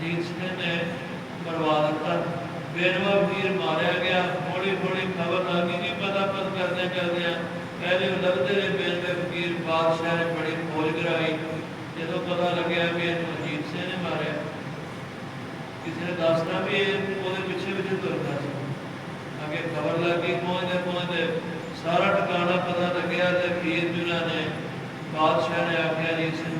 ਅਜੀਤ ਸਿੰਘ ਨੇ ਮਰਵਾ ਦਿੱਤਾ। ਬੇਨਵਾ ਵੀਰ ਮਾਰਿਆ ਗਿਆ। ਹੌਲੀ ਹੌਲੀ ਖਬਰ ਲੱਗੀ ਨਹੀਂ ਪਤਾ ਪਤ ਕਰਦੇ ਕਰਦੇ ਪਹਿਲੇ ਉਹ ਨੇ ਬੇਨਵੇ ਫਕੀਰ ਬਾਦਸ਼ਾਹ ਨੇ ਬੜੀ ਖੋਜ ਕਰਾਈ। ਜਦੋਂ ਪਤਾ ਲੱਗਿਆ ਵੀ ਇਹਨੂੰ ਅਜੀਤ ਸਿੰਘ ਨੇ ਮਾਰਿਆ। ਕਿਸੇ ਨੇ ਦੱਸਦਾ ਵੀ ਇਹ ਉਹਦੇ ਪਿੱਛੇ ਪਿੱਛੇ ਤੁਰਦਾ ਸੀ। ਅੱਗੇ ਖਬਰ ਲੱਗੀ ਪਹੁੰਚਦੇ ਪਹੁੰਚਦੇ ਸਾਰਾ ਟਿਕਾਣਾ ਪਤਾ ਲੱਗਿਆ ਤੇ ਵੀਰ ਜੁਨਾ ਨੇ ਬਾਦਸ਼ਾਹ ਨੇ ਆਖਿਆ ਜੀ ਸਿੰਘ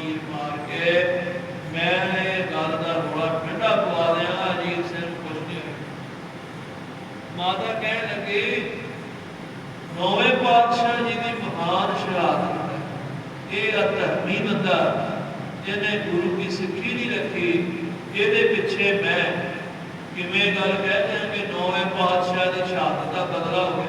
ماتا کہنے لگے نویں پادشاہ جی دی مہان شہادت یہ اتحمی بندہ جنہیں گرو کی سکھی نہیں رکھی یہ دے پچھے میں کہ میں گل کہتے ہیں کہ نوے پادشاہ کی شہادت کا بدلا ہو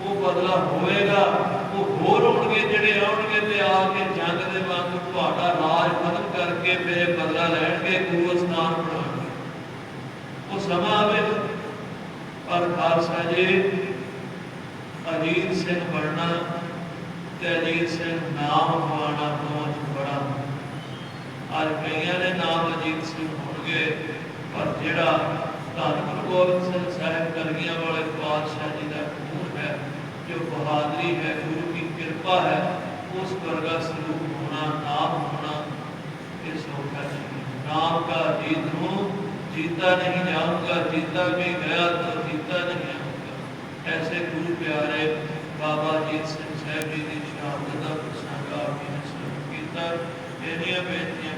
وہ بدلہ ہوئے گا وہ ہو روڑ گے جڑے روڑ گے تے آکے کے جنگ دے وانگ پاٹا راج ختم کر کے میرے بدلا لین گروہ گورستان پڑھا گے وہ سمان ਪਰ ਖਾਲਸਾ ਜੀ, ਅਜੀਤ ਸਿੰਘ ਬਣਨਾ ਤੇ ਅਜੀਤ ਸਿੰਘ ਨਾਮ ਖਵਾਉਣਾ ਦੋਵਾਂ ਬੜਾ। ਅੱਜ ਕਈਆਂ ਦੇ ਨਾਮ ਅਜੀਤ ਸਿੰਘ ਹੋਣਗੇ, ਪਰ ਜਿਹੜਾ ਧੰਨ ਗੁਰੂ ਗੋਬਿੰਦ ਸਿੰਘ ਸਾਹਿਬ ਕਲਗੀਆਂ ਵਾਲੇ ਪਾਤਸ਼ਾਹ ਜੀ ਦਾ ਖੂਨ ਹੈ, ਜੋ ਬਹਾਦਰੀ ਹੈ, ਗੁਰੂ ਕੀ ਕਿਰਪਾ ਹੈ جیتا نہیں جاؤں گا جیتا بھی گیا تو جیتا نہیں آؤں گا ایسے گرو پیارے بابا جیت سنگھ صاحب جی نے شہادت کا سنگا کی نسل کیتا۔ یعنی